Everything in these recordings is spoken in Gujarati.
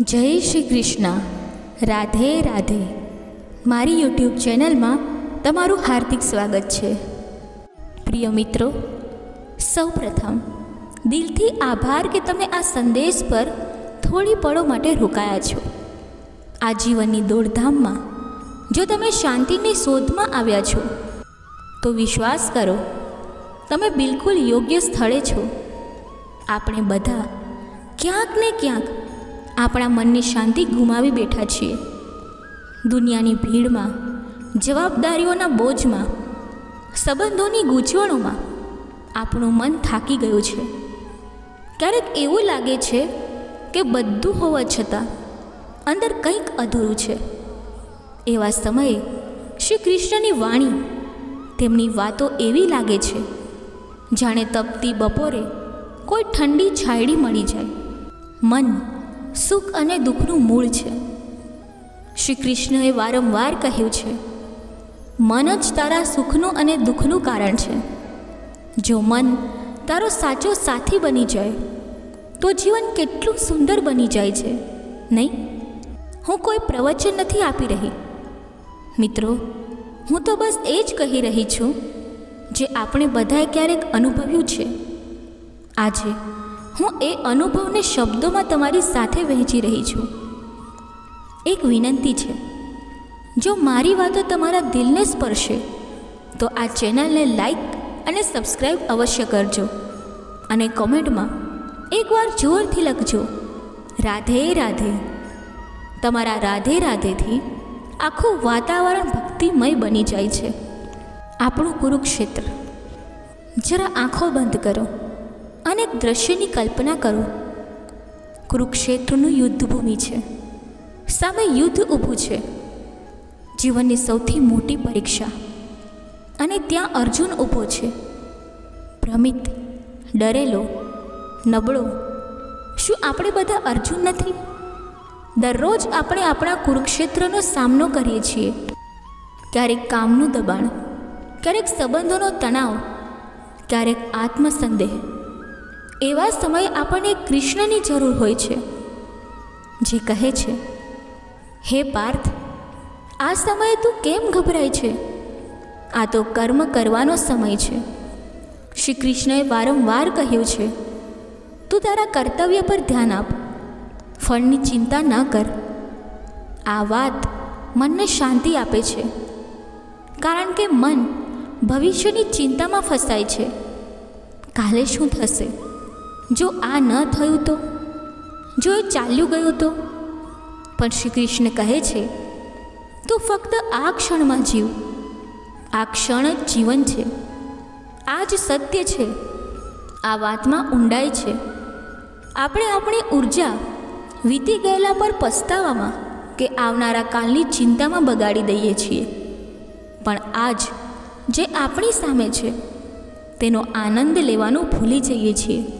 જય શ્રી કૃષ્ણ. રાધે રાધે. મારી યુટ્યુબ ચેનલમાં તમારું હાર્દિક સ્વાગત છે. પ્રિય મિત્રો, સૌપ્રથમ, દિલથી આભાર કે તમે આ સંદેશ પર થોડી પળો માટે રોકાયા છો. આ જીવનની દોડધામમાં, જો તમે શાંતિની શોધમાં આવ્યા છો, તો વિશ્વાસ કરો, તમે બિલકુલ યોગ્ય સ્થળે છો. આપણે બધા ક્યાંક ને ક્યાંક આપણા મનની શાંતિ ગુમાવી બેઠા છીએ. દુનિયાની ભીડમાં, જવાબદારીઓના બોજમાં, સંબંધોની ગૂંચવણોમાં આપણું મન થાકી ગયું છે. ક્યારેક એવું લાગે છે કે બધું હોવા છતાં અંદર કંઈક અધૂરું છે. એવા સમયે શ્રી કૃષ્ણની વાણી તેમની વાતો એવી લાગે છે, જાણે તપતી બપોરે કોઈ ઠંડી છાયડી મળી જાય. મન સુખ અને દુઃખનું મૂળ છે. શ્રી કૃષ્ણએ વારંવાર કહ્યું છે, મન જ તારા સુખનું અને દુઃખનું કારણ છે. જો મન તારો સાચો સાથી બની જાય, તો જીવન કેટલું સુંદર બની જાય છે, નહીં? હું કોઈ પ્રવચન નથી આપી રહી. મિત્રો, હું તો બસ એ જ કહી રહી છું, જે આપણે બધાએ ક્યારેક અનુભવ્યું છે. આજે હું એ અનુભવને શબ્દોમાં તમારી સાથે વહેંચી રહી છું. એક વિનંતી છે. જો મારી વાતો તમારા દિલને સ્પર્શે, તો આ ચેનલને લાઈક અને સબસ્ક્રાઈબ અવશ્ય કરજો અને કોમેન્ટમાં એકવાર જોરથી લખજો, રાધે રાધે. તમારા રાધે, રાધેથી આખું વાતાવરણ ભક્તિમય બની જાય છે. આપણું કુરુક્ષેત્ર, જરા આંખો બંધ કરો. અને એક દ્રશ્યની કલ્પના કરો. કુરુક્ષેત્રનું યુદ્ધભૂમિ છે. સામે યુદ્ધ ઊભું છે. જીવનની સૌથી મોટી પરીક્ષા. અને ત્યાં અર્જુન ઊભો છે. ભ્રમિત, ડરેલો, નબળો. શું આપણે બધા અર્જુન નથી? દરરોજ આપણે આપણા કુરુક્ષેત્રનો સામનો કરીએ છીએ. ક્યારેક કામનું દબાણ, ક્યારેક સંબંધોનો તણાવ, ક્યારેક આત્મસંદેહ. એવા સમયે આપણને કૃષ્ણની જરૂર હોય છે, જે કહે છે, હે પાર્થ, આ સમયે તું કેમ ગભરાય છે? આ તો કર્મ કરવાનો સમય છે. શ્રી કૃષ્ણએ વારંવાર કહ્યું છે, તું તારા કર્તવ્ય પર ધ્યાન આપ, ફળની ચિંતા ન કર. આ વાત મનને શાંતિ આપે છે, કારણ કે મન ભવિષ્યની ચિંતામાં ફસાય છે. કાલે શું થશે? જો આ ન થયું તો? જો એ ચાલ્યું ગયું તો? પણ શ્રી કૃષ્ણ કહે છે, તું ફક્ત આ ક્ષણમાં જીવ. આ ક્ષણ જ જીવન છે. આ જ સત્ય છે. આ વાતમાં ઊંડાઈ છે. આપણે આપણી ઊર્જા વીતી ગયેલા પર પસ્તાવામાં કે આવનારા કાલની ચિંતામાં બગાડી દઈએ છીએ. પણ આજ જે આપણી સામે છે, તેનો આનંદ લેવાનું ભૂલી જઈએ છીએ.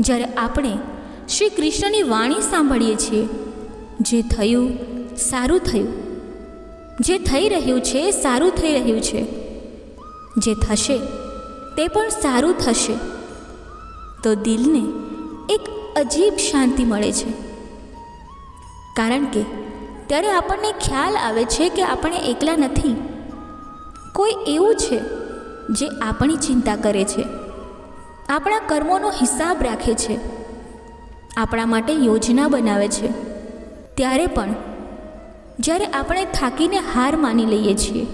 જ્યારે આપણે શ્રી કૃષ્ણની વાણી સાંભળીએ છીએ, જે થયું સારું થયું, જે થઈ રહ્યું છે સારું થઈ રહ્યું છે, જે થશે તે પણ સારું થશે, તો દિલને એક અજીબ શાંતિ મળે છે. કારણ કે ત્યારે આપણને ખ્યાલ આવે છે કે આપણે એકલા નથી. કોઈ એવું છે જે આપણી ચિંતા કરે છે. આપણા કર્મોનો હિસાબ રાખે છે. આપણા માટે યોજના બનાવે છે. ત્યારે પણ, જ્યારે આપણે થાકીને હાર માની લઈએ છીએ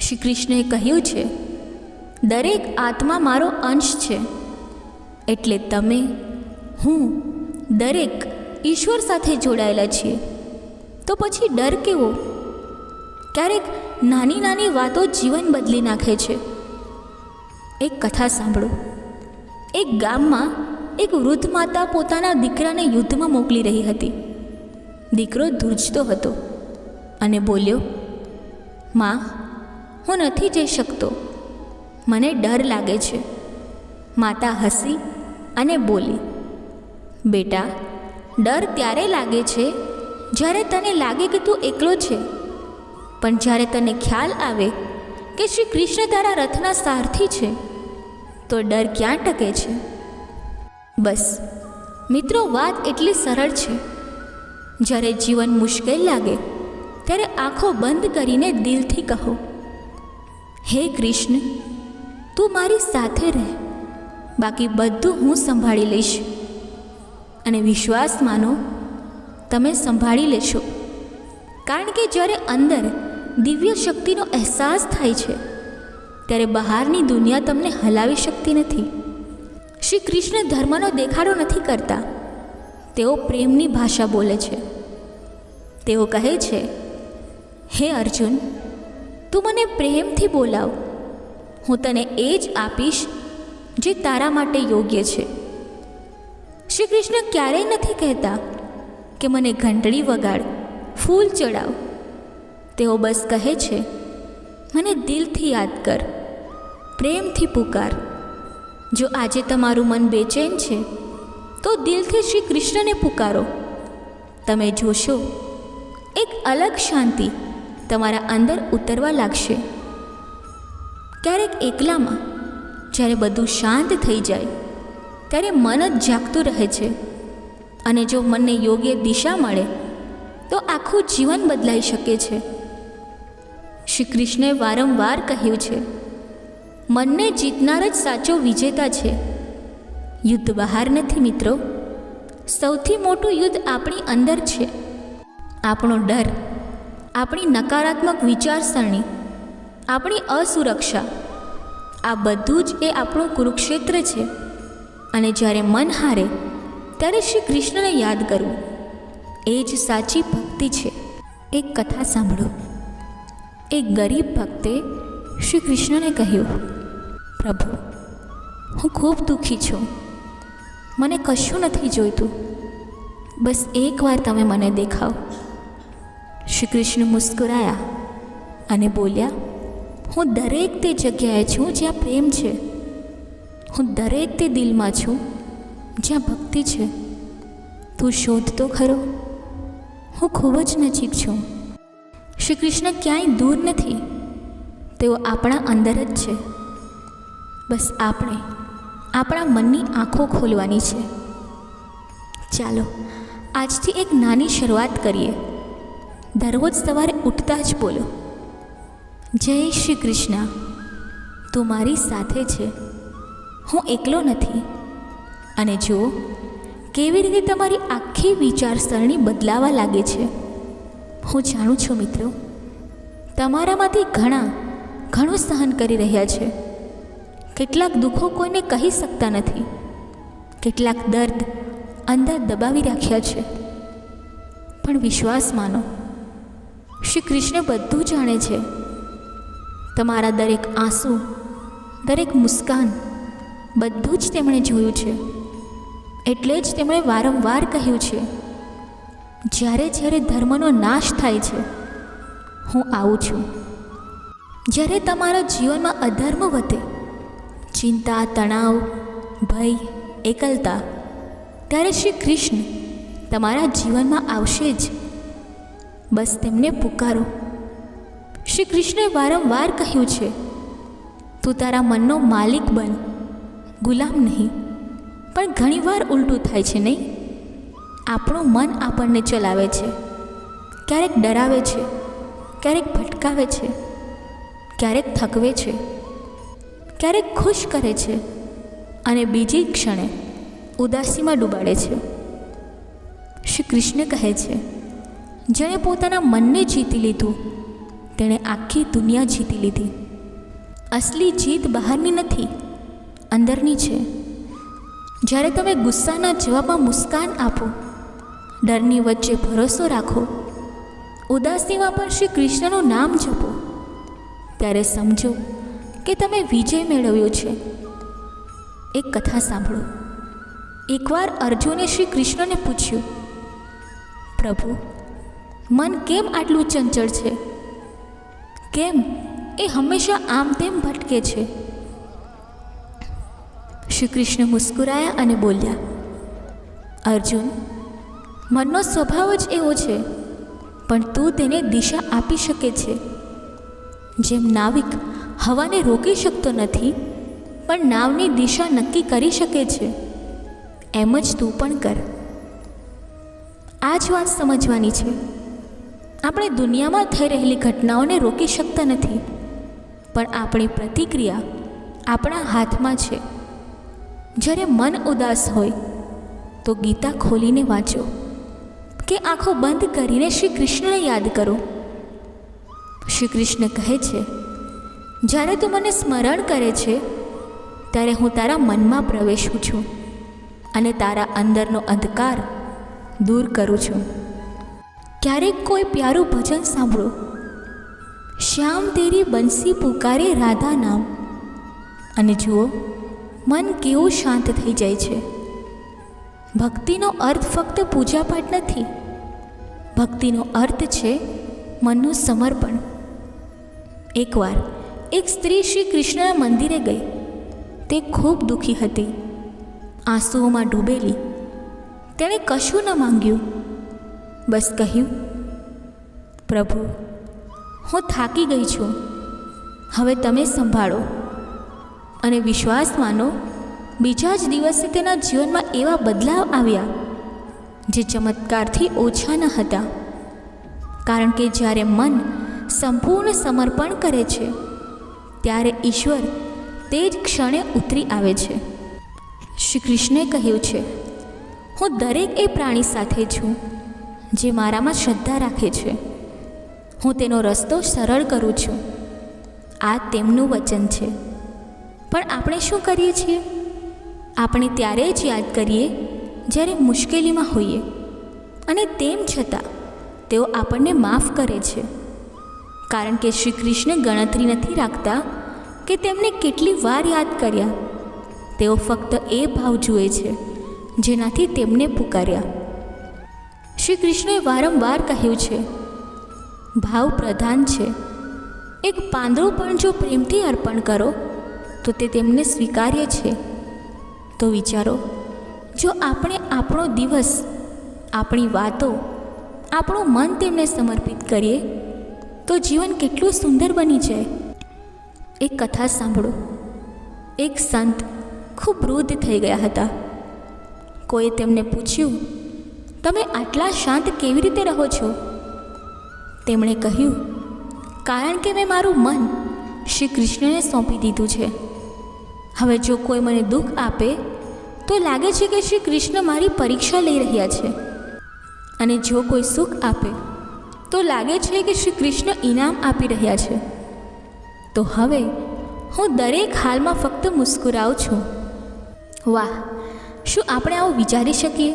શ્રી કૃષ્ણએ કહ્યું છે, દરેક આત્મા મારો અંશ છે. એટલે તમે, હું, દરેક ઈશ્વર સાથે જોડાયેલા છીએ. તો પછી ડર કેવો? ક્યારેક નાની નાની વાતો જીવન બદલી નાખે છે. એક કથા સાંભળો. એક ગામમાં એક વૃદ્ધ માતા પોતાના દીકરાને યુદ્ધમાં મોકલી રહી હતી. દીકરો ધ્રુજતો હતો અને બોલ્યો, માં, હું નથી જઈ શકતો. મને ડર લાગે છે. માતા હસી અને બોલી, બેટા, ડર ત્યારે લાગે છે જ્યારે તને લાગે કે તું એકલો છે. પણ જ્યારે તને ખ્યાલ આવે કે શ્રી કૃષ્ણ તારા રથના સારથી છે તો ડર ક્યાં ટકે છે? બસ, મિત્રો, વાત એટલી સરળ છે. જ્યારે જીવન મુશ્કેલ લાગે, ત્યારે આંખો બંધ કરીને દિલથી કહો, હે કૃષ્ણ, તું મારી સાથે રહે. બાકી બધું હું સંભાળી લઈશ. અને વિશ્વાસ માનો, તમે સંભાળી લેશો. કારણ કે જ્યારે અંદર દિવ્ય શક્તિનો અહેસાસ થાય છે ત્યારે બહારની દુનિયા તમને હલાવી શકતી નથી. શ્રી કૃષ્ણ ધર્મનો દેખાડો નથી કરતા. તેઓ પ્રેમની ભાષા બોલે છે. તેઓ કહે છે, હે અર્જુન, તું મને પ્રેમથી બોલાવ. હું તને એ જ આપીશ જે તારા માટે યોગ્ય છે. શ્રી કૃષ્ણ ક્યારેય નથી કહેતા કે મને ઘંટડી વગાડ, ફૂલ ચડાવ. તેઓ બસ કહે છે, મને દિલથી યાદ કર. પ્રેમથી પુકાર. જો આજે તમારું મન બેચેન છે, તો દિલથી શ્રી કૃષ્ણને પુકારો. તમે જોશો, એક અલગ શાંતિ તમારા અંદર ઉતરવા લાગશે. ક્યારેક એકલામાં, જ્યારે બધું શાંત થઈ જાય, ત્યારે મન જ જાગતું રહે છે. અને જો મનને યોગ્ય દિશા મળે, તો આખું જીવન બદલાઈ શકે છે. શ્રી કૃષ્ણે વારંવાર કહ્યું છે મનને જીતનાર જ સાચો વિજેતા છે. યુદ્ધ બહાર નથી મિત્રો. સૌથી મોટું યુદ્ધ આપણી અંદર છે. આપણો ડર, આપણી નકારાત્મક વિચારસરણી, આપણી અસુરક્ષા, આ બધું જ એ આપણું કુરુક્ષેત્ર છે. અને જ્યારે મન હારે, ત્યારે શ્રી કૃષ્ણને યાદ કરવું, એ જ સાચી ભક્તિ છે. એક કથા સાંભળો. એક ગરીબ ભક્તે શ્રી કૃષ્ણને કહ્યું પ્રભુ, હું ખૂબ દુઃખી છું. મને કશું નથી જોઈતું. બસ એકવાર તમે મને દેખાવ. શ્રી કૃષ્ણ મુસ્કુરાયા અને બોલ્યા, હું દરેક તે જગ્યાએ છું જ્યાં પ્રેમ છે. હું દરેક તે દિલમાં છું જ્યાં ભક્તિ છે. તું શોધ તો ખરો. હું ખૂબ જ નજીક છું. શ્રી કૃષ્ણ ક્યાંય દૂર નથી. તેઓ આપણા અંદર જ છે. બસ આપણે, આપણા મનની આંખો ખોલવાની છે. ચાલો, આજથી એક નાની શરૂઆત કરીએ. દરરોજ સવારે ઉઠતા જ બોલો. જય શ્રી કૃષ્ણ. તું મારી સાથે છે. હું એકલો નથી. અને જુઓ, કેવી રીતે તમારી આખી વિચારસરણી બદલાવા લાગે છે. હું જાણું છું મિત્રો, તમારામાંથી ઘણા, ઘણું સહન કરી રહ્યા છે. કેટલાક દુઃખો કોઈને કહી શકતા નથી. કેટલાક દર્દ અંદર દબાવી રાખ્યા છે. પણ વિશ્વાસ માનો. શ્રી કૃષ્ણ બધું જાણે છે. તમારા દરેક આંસુ, દરેક મુસ્કાન બધું જ તેમણે જોયું છે. એટલે જ તેમણે વારંવાર કહ્યું છે, જ્યારે જ્યારે ધર્મનો નાશ થાય છે, હું આવું છું. જ્યારે તમારા જીવનમાં અધર્મ વધે ચિંતા, તણાવ, ભય, એકલતા. ત્યારે શ્રી કૃષ્ણ તમારા જીવનમાં આવશે જ. બસ તેમને પુકારો. શ્રી કૃષ્ણે વારંવાર કહ્યું છે, તું તારા મનનો માલિક બન. ગુલામ નહીં. પણ ઘણીવાર ઉલટું થાય છે, નહીં? આપણું મન આપણને ચલાવે છે. ક્યારેક ડરાવે છે, ક્યારેક ભટકાવે છે, ક્યારેક થકવે છે. ક્યારેક ખુશ કરે છે અને બીજી ક્ષણે ઉદાસીમાં ડૂબાડે છે. શ્રી કૃષ્ણ કહે છે, જેણે પોતાના મનને જીતી લીધું, તેણે આખી દુનિયા જીતી લીધી. અસલી જીત બહારની નથી, અંદરની છે. જ્યારે તમે ગુસ્સાના જવાબમાં મુસ્કાન આપો, ડરની વચ્ચે ભરોસો રાખો, ઉદાસીમાં પણ શ્રી કૃષ્ણનું નામ જપો, ત્યારે સમજો કે તમે વિજય મેળવ્યો છે? એક કથા સાંભળો. એકવાર અર્જુને શ્રી કૃષ્ણને પૂછ્યું, પ્રભુ, મન કેમ આટલું ચંચળ છે? કેમ એ હંમેશા આમ તેમ ભટકે છે? શ્રી કૃષ્ણ મુસ્કુરાયા અને બોલ્યા, અર્જુન, મનનો સ્વભાવ જ એવો છે, પણ તું તેને દિશા આપી શકે છે. જેમ નાવિક હવાને રોકી શકતો નથી, પણ નાવની દિશા નક્કી કરી શકે છે. એમ જ તું પણ કર. આ જ વાત સમજવાની છે. આપણે દુનિયામાં થઈ રહેલી ઘટનાઓને રોકી શકતા નથી, પણ આપણી પ્રતિક્રિયા આપણા હાથમાં છે. જ્યારે મન ઉદાસ હોય, તો ગીતા ખોલીને વાંચો કે આંખો બંધ કરીને શ્રી કૃષ્ણને યાદ કરો. શ્રી કૃષ્ણ કહે છે જ્યારે તું મને સ્મરણ કરે છે, ત્યારે હું તારા મનમાં પ્રવેશું છું અને તારા અંદરનો અંધકાર દૂર કરું છું. ક્યારેક કોઈ પ્યારું ભજન સાંભળો. શ્યામ તેરી બંસી પુકારે રાધા નામ. અને જુઓ, મન કેવું શાંત થઈ જાય છે. ભક્તિનો અર્થ ફક્ત પૂજાપાઠ નથી. ભક્તિનો અર્થ છે મનનું સમર્પણ. એકવાર એક સ્ત્રી શ્રી કૃષ્ણના મંદિરે ગઈ. તે ખૂબ દુઃખી હતી. આંસુઓમાં ડૂબેલી. તેણે કશું ન માંગ્યું. બસ કહ્યું, પ્રભુ, હું થાકી ગઈ છું. હવે તમે સંભાળો. અને વિશ્વાસ માનો, બીજા જ દિવસે તેના જીવનમાં એવા બદલાવ આવ્યા, જે ચમત્કારથી ઓછા ન હતા. કારણ કે જ્યારે મન સંપૂર્ણ સમર્પણ કરે છે ત્યારે ઈશ્વર તે જ ક્ષણે ઉતરી આવે છે. શ્રી કૃષ્ણે કહ્યું છે, હું દરેક એ પ્રાણી સાથે છું જે મારામાં શ્રદ્ધા રાખે છે. હું તેનો રસ્તો સરળ કરું છું. આ તેમનું વચન છે. પણ આપણે શું કરીએ છીએ? આપણે ત્યારે જ યાદ કરીએ જ્યારે મુશ્કેલીમાં હોઈએ. અને તેમ છતાં તેઓ આપણને માફ કરે છે. કારણ કે શ્રી કૃષ્ણ ગણતરી નથી રાખતા કે તેમને કેટલી વાર યાદ કર્યા. તેઓ ફક્ત એ ભાવ જુએ છે, જેનાથી તેમને પુકાર્યા. શ્રી કૃષ્ણએ વારંવાર કહ્યું છે, ભાવ પ્રધાન છે. એક પાંદડો પણ જો પ્રેમથી અર્પણ કરો, તો તે તેમને સ્વીકાર્ય છે. તો વિચારો, જો આપણે આપણો દિવસ, આપણી વાતો, આપણું મન તેમને સમર્પિત કરીએ તો જીવન કેટલું સુંદર બની જાય? એક કથા સાંભળો. એક સંત ખૂબ વૃદ્ધ થઈ ગયા હતા. કોઈએ તેમને પૂછ્યું, તમે આટલા શાંત કેવી રીતે રહો છો? તેમણે કહ્યું, કારણ કે મેં મારું મન શ્રી કૃષ્ણને સોંપી દીધું છે. હવે જો કોઈ મને દુઃખ આપે, તો લાગે છે કે શ્રી કૃષ્ણ મારી પરીક્ષા લઈ રહ્યા છે. અને જો કોઈ સુખ આપે તો લાગે છે કે શ્રી કૃષ્ણ ઇનામ આપી રહ્યા છે. તો હવે હું દરેક હાલમાં ફક્ત મુસ્કુરાવું છું. વાહ, શું આપણે આવું વિચારી શકીએ?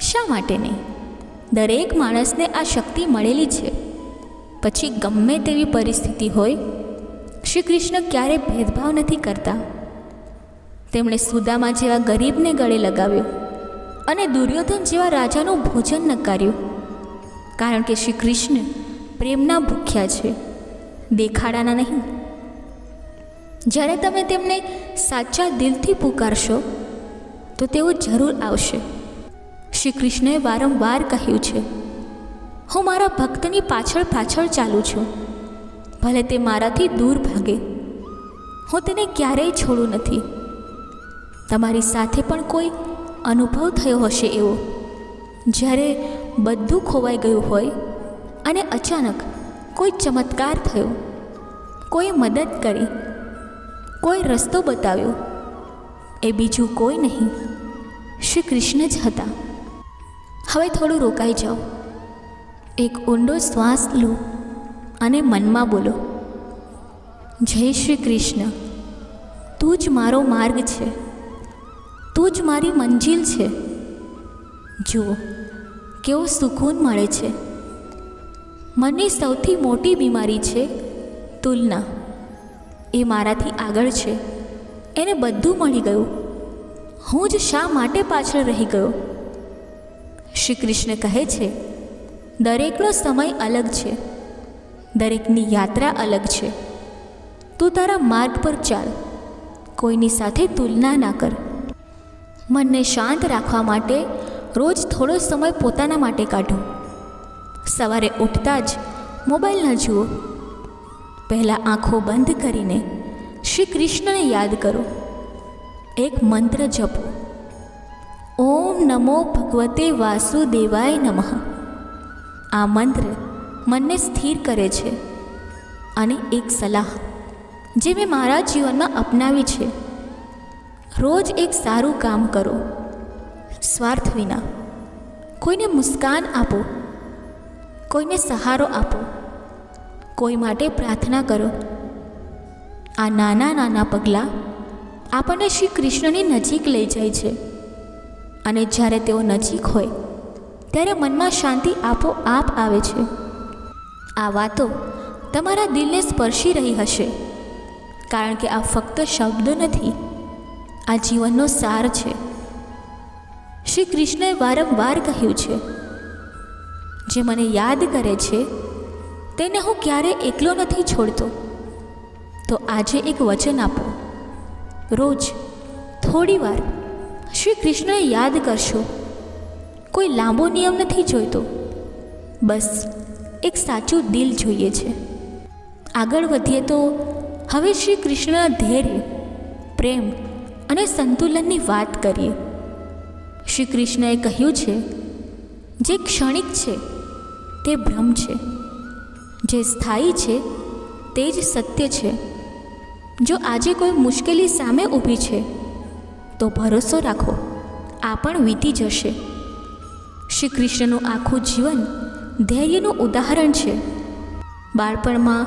શા માટે નહીં? દરેક માણસને આ શક્તિ મળેલી છે. પછી ગમે તેવી પરિસ્થિતિ હોય, શ્રી કૃષ્ણ ક્યારેય ભેદભાવ નથી કરતા. તેમણે સુદામા જેવા ગરીબને ગળે લગાવ્યો અને દુર્યોધન જેવા રાજાનું ભોજન નકાર્યું. કારણ કે શ્રી કૃષ્ણ પ્રેમના ભૂખ્યા છે. દેખાડાના નહીં. જ્યારે તમે તેમને સાચા દિલથી પુકારશો, તો તેઓ જરૂર આવશે. શ્રી કૃષ્ણએ વારંવાર કહ્યું છે, હું મારા ભક્તની પાછળ પાછળ ચાલું છું. ભલે તે મારાથી દૂર ભાગે. હું તેને ક્યારેય છોડું નથી. તમારી સાથે પણ કોઈ અનુભવ થયો હશે એવો. જ્યારે બધું ખોવાઈ ગયું હોય અને અચાનક કોઈ ચમત્કાર થયો, કોઈ મદદ કરી, કોઈ રસ્તો બતાવ્યો, એ બીજું કોઈ નહીં. શ્રી કૃષ્ણ જ હતા. હવે થોડું રોકાઈ જાઓ. એક ઊંડો શ્વાસ લો અને મનમાં બોલો, જય શ્રી કૃષ્ણ. તું જ મારો માર્ગ છે. તું જ મારી મંજિલ છે. જુઓ કેવો સુકૂન મળે છે? મનની સૌથી મોટી બીમારી છે તુલના. એ મારાથી આગળ છે. એને બધું મળી ગયું. હું જ શા માટે પાછળ રહી ગયો? શ્રી કૃષ્ણ કહે છે, દરેકનો સમય અલગ છે. દરેકની યાત્રા અલગ છે. તું તારા માર્ગ પર ચાલ. કોઈની સાથે તુલના ના કર. મનને શાંત રાખવા માટે રોજ થોડો સમય પોતાના માટે કાઢો. સવારે ઉઠતા જ મોબાઈલ ન જુઓ. પહેલાં આંખો બંધ કરીને શ્રી કૃષ્ણને યાદ કરો. એક મંત્ર જપો. ઓમ નમો ભગવતે વાસુદેવાય નમઃ. આ મંત્ર મનને સ્થિર કરે છે અને એક સલાહ જે મેં મારા જીવનમાં અપનાવી છે. રોજ એક સારું કામ કરો. સ્વાર્થ વિના. કોઈને મુસ્કાન આપો, કોઈને સહારો આપો, કોઈ માટે પ્રાર્થના કરો. આ નાના નાના પગલાં આપણને શ્રી કૃષ્ણની નજીક લઈ જાય છે. અને જ્યારે તેઓ નજીક હોય, ત્યારે મનમાં શાંતિ આપોઆપ આવે છે. આ વાતો તમારા દિલને સ્પર્શી રહી હશે, કારણ કે આ ફક્ત શબ્દ નથી, આ જીવનનો સાર છે. શ્રી કૃષ્ણએ વારંવાર કહ્યું છે, જે મને યાદ કરે છે, તેને હું ક્યારે એકલો નથી છોડતો. તો આજે એક વચન આપો. રોજ થોડી વાર શ્રી કૃષ્ણએ યાદ કરશો. કોઈ લાંબો નિયમ નથી જોઈતો. બસ, એક સાચું દિલ જોઈએ છે. આગળ વધીએ તો, હવે શ્રી કૃષ્ણ ધૈર્ય, પ્રેમ અને સંતુલનની વાત કરીએ. શ્રી કૃષ્ણએ કહ્યું છે, જે ક્ષણિક છે, તે ભ્રમ છે. જે સ્થાયી છે, તે જ સત્ય છે. જો આજે કોઈ મુશ્કેલી સામે ઊભી છે, તો ભરોસો રાખો. આ પણ વીતી જશે. શ્રી કૃષ્ણનું આખું જીવન ધૈર્યનું ઉદાહરણ છે. બાળપણમાં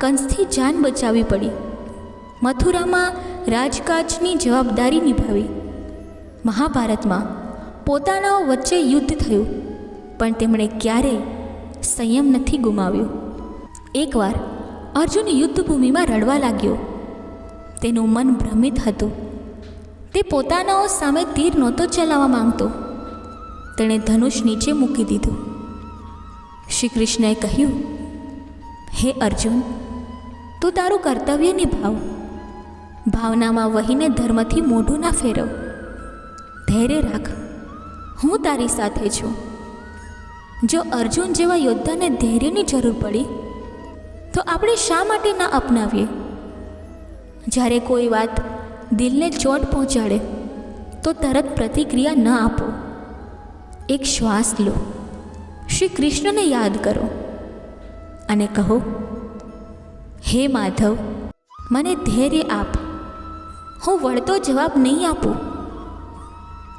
કંસથી જાન બચાવવી પડી. મથુરામાં રાજકાજની જવાબદારી નિભાવી. મહાભારતમાં પોતાનાઓ વચ્ચે યુદ્ધ થયું, પણ તેમણે ક્યારેય સંયમ નથી ગુમાવ્યો. એકવાર અર્જુન યુદ્ધભૂમિમાં રડવા લાગ્યો. તેનું મન ભ્રમિત હતું. તે પોતાનાઓ સામે તીર નહોતો ચલાવવા માંગતો. તેણે ધનુષ નીચે મૂકી દીધું. શ્રી કૃષ્ણએ કહ્યું, હે અર્જુન, તું તારું કર્તવ્ય નિભાવ. ભાવનામાં વહીને ધર્મથી મોઢું ના ફેરવ. ધૈર્ય રાખ. હું તારી સાથે છું. જો અર્જુન જેવા યોદ્ધાને ધૈર્યની જરૂર પડી, તો આપણે શા માટે ના અપનાવીએ? જ્યારે કોઈ વાત દિલને ચોટ પહોંચાડે, તો તરત પ્રતિક્રિયા ન આપો. એક શ્વાસ લો. શ્રી કૃષ્ણને યાદ કરો. અને કહો, હે માધવ, મને ધૈર્ય આપ. હું વળતો જવાબ નહીં આપું.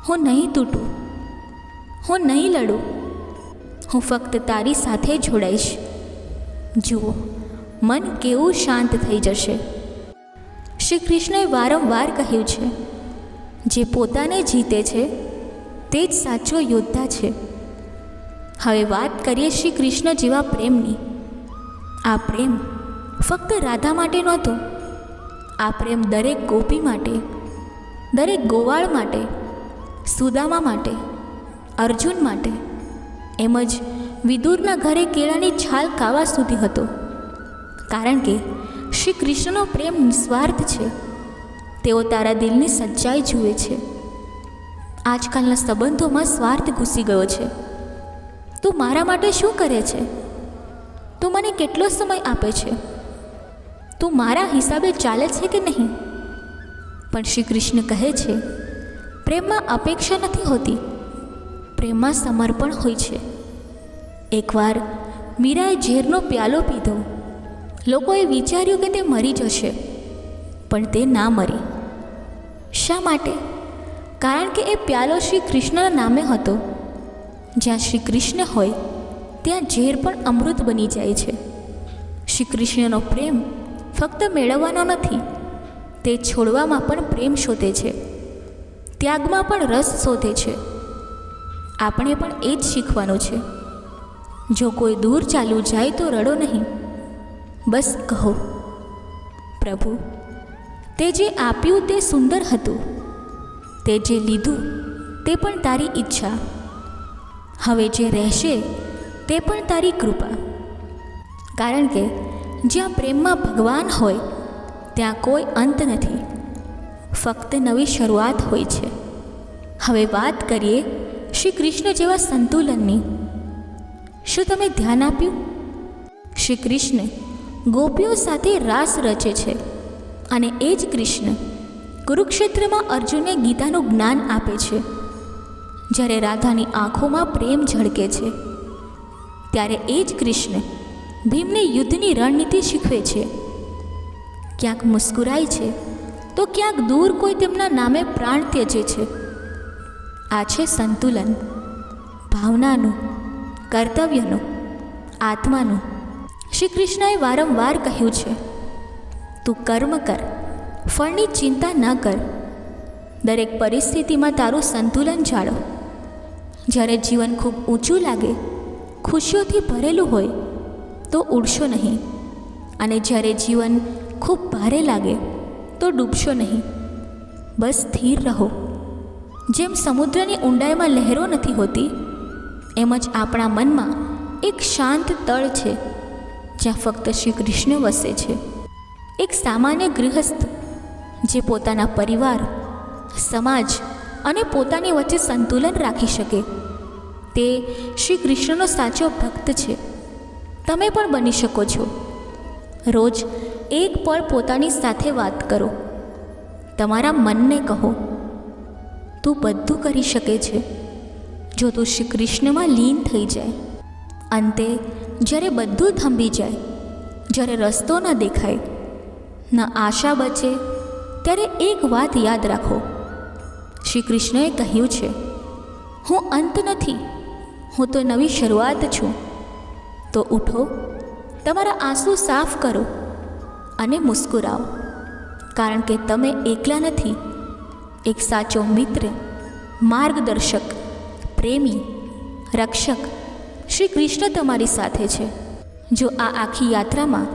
હું નહીં તૂટું. હું નહીં લડું. હું ફક્ત તારી સાથે જોડાઈશ. જુઓ, મન કેવું શાંત થઈ જશે. શ્રી કૃષ્ણએ વારંવાર કહ્યું છે, જે પોતાને જીતે છે, તે જ સાચો યોદ્ધા છે. હવે વાત કરીએ શ્રી કૃષ્ણ જેવા પ્રેમની. આ પ્રેમ ફક્ત રાધા માટે નહોતો. આ પ્રેમ દરેક ગોપી માટે, દરેક ગોવાળ માટે સુદામા માટે, અર્જુન માટે એમ જ વિદુરના ઘરે કેળાની છાલ કાવા સુધી હતો. કારણ કે શ્રી કૃષ્ણનો પ્રેમ નિસ્વાર્થ છે. તેઓ તારા દિલની સચ્ચાઈ જુએ છે. આજકાલના સંબંધોમાં સ્વાર્થ ઘૂસી ગયો છે. તું મારા માટે શું કરે છે? તું મને કેટલો સમય આપે છે? તું મારા હિસાબે ચાલે છે કે નહીં? પણ શ્રી કૃષ્ણ કહે છે પ્રેમમાં અપેક્ષા નથી હોતી. પ્રેમમાં સમર્પણ હોય છે. એકવાર મીરાએ ઝેરનો પ્યાલો પીધો. લોકોએ વિચાર્યું કે તે મરી જશે, પણ તે ના મરી. શા માટે? કારણ કે એ પ્યાલો શ્રી કૃષ્ણના નામે હતો. જ્યાં શ્રી કૃષ્ણ હોય, ત્યાં ઝેર પણ અમૃત બની જાય છે. શ્રી કૃષ્ણનો પ્રેમ ફક્ત મેળવવાનો નથી, તે છોડવામાં પણ પ્રેમ શોધે છે. ત્યાગમાં પણ રસ શોધે છે. આપણે પણ એ જ શીખવાનું છે. જો કોઈ દૂર ચાલ્યું જાય તો રડો નહીં. બસ કહો. પ્રભુ, તે જે આપ્યું તે સુંદર હતું. તે જે લીધું તે પણ તારી ઈચ્છા. હવે જે રહેશે તે પણ તારી કૃપા. કારણ કે જ્યાં પ્રેમમાં ભગવાન હોય, ત્યાં કોઈ અંત નથી. ફક્ત નવી શરૂઆત હોય છે. હવે વાત કરીએ શ્રી કૃષ્ણ જેવા સંતુલનની. શું તમે ધ્યાન આપ્યું? શ્રી કૃષ્ણ ગોપીઓ સાથે રાસ રચે છે અને એ જ કૃષ્ણ કુરુક્ષેત્રમાં અર્જુનને ગીતાનું જ્ઞાન આપે છે. જ્યારે રાધાની આંખોમાં પ્રેમ ઝળકે છે, ત્યારે એ જ કૃષ્ણ ભીમને યુદ્ધની રણનીતિ શીખવે છે. ક્યાંક મુસ્કુરાય છે તો ક્યાંક દૂર કોઈ તેમના નામે પ્રાણ ત્યજે છે. આ છે સંતુલન. ભાવનાનું, કર્તવ્યનું, આત્માનું. શ્રી કૃષ્ણએ વારંવાર કહ્યું છે, તું કર્મ કર, ફળની ચિંતા ન કર. દરેક પરિસ્થિતિમાં તારું સંતુલન જાળો. જ્યારે જીવન ખૂબ ઊંચું લાગે, ખુશીઓથી ભરેલું હોય, તો ઉડશો નહીં. અને જ્યારે જીવન ખૂબ ભારે લાગે તો ડૂબશો નહીં. બસ સ્થિર રહો. જેમ સમુદ્રની ઊંડાઈમાં લહેરો નથી હોતી, એમ જ આપણા મનમાં એક શાંત તળ છે, જ્યાં ફક્ત શ્રી કૃષ્ણ વસે છે. એક સામાન્ય ગૃહસ્થ, જે પોતાના પરિવાર, સમાજ અને પોતાની વચ્ચે સંતુલન રાખી શકે. તે શ્રી કૃષ્ણનો સાચો ભક્ત છે. તમે પણ બની શકો છો. રોજ એક પળ પોતાની સાથે વાત કરો. તમારા મનને કહો, તું બધું કરી શકે છે. જો તું શ્રી કૃષ્ણમાં લીન થઈ જાય, અંતે જ્યારે બધું થંભી જાય, જ્યારે રસ્તો ન દેખાય, ન આશા બચે, ત્યારે એક વાત યાદ રાખો. શ્રી કૃષ્ણએ કહ્યું છે, હું અંત નથી. હું તો નવી શરૂઆત છું. તો ઉઠો, તમારા આંસુ સાફ કરો. અને મુસ્કુરાઓ કારણ કે તમે એકલા નથી. એક સાચો મિત્ર, માર્ગદર્શક, પ્રેમી, રક્ષક શ્રી કૃષ્ણ તમારી સાથે છે. જો આ આખી યાત્રામાં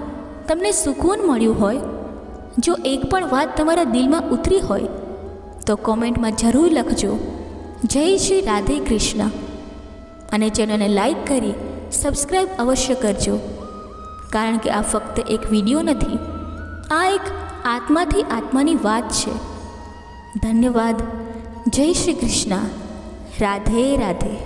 તમને સુકૂન મળ્યું હોય, જો એક પણ વાત તમારા દિલમાં ઉતરી હોય, તો કોમેન્ટમાં જરૂર લખજો. જય શ્રી રાધે કૃષ્ણ. અને ચેનલને લાઈક કરી સબસ્ક્રાઈબ અવશ્ય કરજો. કારણ કે આ ફક્ત એક વીડિયો નથી, આ એક આત્માથી આત્માની વાત છે. ધન્યવાદ. જય શ્રી કૃષ્ણ. રાધે રાધે.